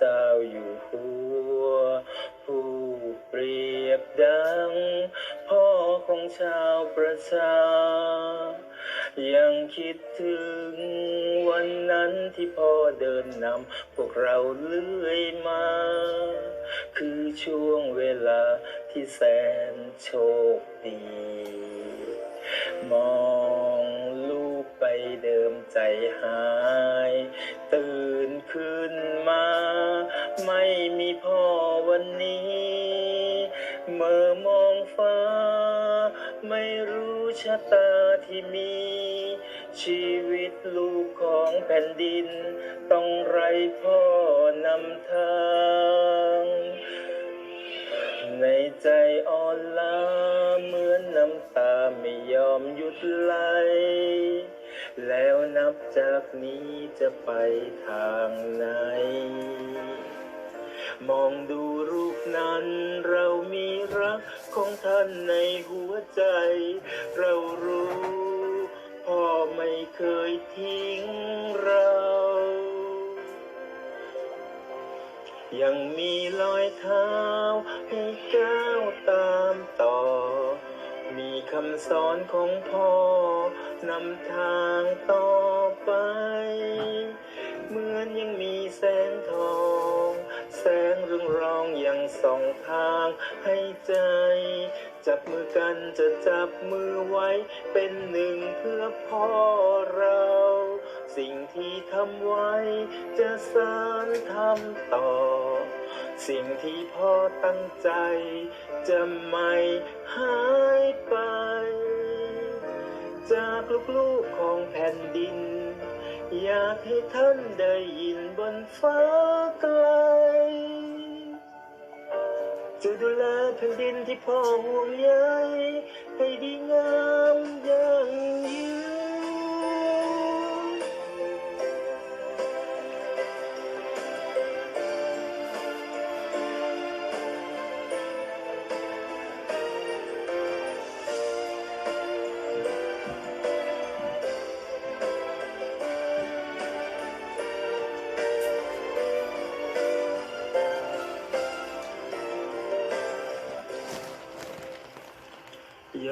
ระเจ้าอยู่หัว ผู้เปรียบดัง พ่อของชาวประชา ยังคิดถึงวันนั้นที่พ่อเดินนำพวกเราเลื่อยมา คือช่วงเวลาที่แสนโชคดี มองลูกไปเดิมใจหา วันนี้ เมื่อมองฟ้า ไม่รู้ชะตาที่มี ชีวิตลูกของแผ่นดิน ต้องไร้พ่อนำทาง ในใจอ่อนล้าเหมือนน้ำตาไม่ยอมหยุดไหลแล้วนับจากนี้จะไปทางไหน มองดูรูปนั้น เรามีรักของท่านในหัวใจ เรารู้พ่อไม่เคยทิ้งเรา ยังมีรอยเท้าให้ก้าวตามต่อ มีคำสอนของพ่อนำทางต่อไป เหมือนยังมีแสงทอง ทางให้ใจ จับมือกันจะจับมือไว้ เป็นหนึ่งเพื่อพ่อเรา สิ่งที่ทำไว้ จะสานทำต่อ สิ่งที่พ่อตั้งใจ จะไม่หายไป จากลูกๆของแผ่นดิน อยากให้ท่านได้ยินบนฟ้าไกล จะดูแลแผ่นดินที่พ่อห่วงใย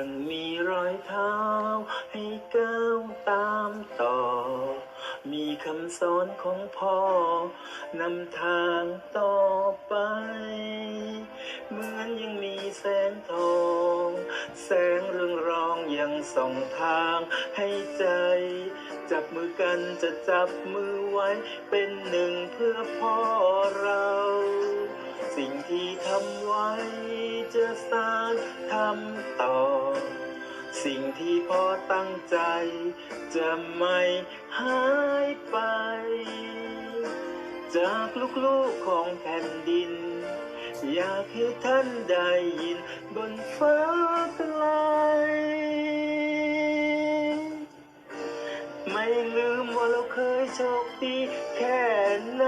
ยังมีรอยเท้า ให้ก้าวตามต่อ มีคำสอนของพ่อนำทางต่อไป เหมือนยังมีแสงทอง แสงเรืองรองยังส่องทางให้ใจ จับมือกันจะจับมือไว้ เป็นหนึ่งเพื่อพ่อเรา สิ่งที่ทำไว้จะสร้านทำต่อ สิ่งที่พอตั้งใจ จะไม่หายไป จากลูกๆของแผ่นดิน อยากให้ท่านได้ยินบนฟ้าไกลไม่ลืมว่าเราเคยโชคดีแค่ไหน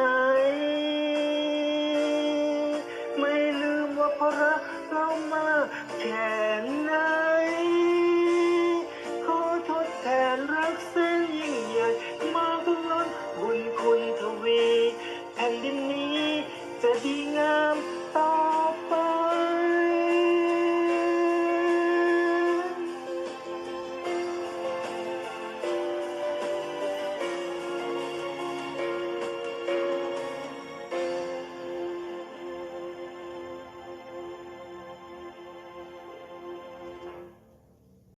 กเร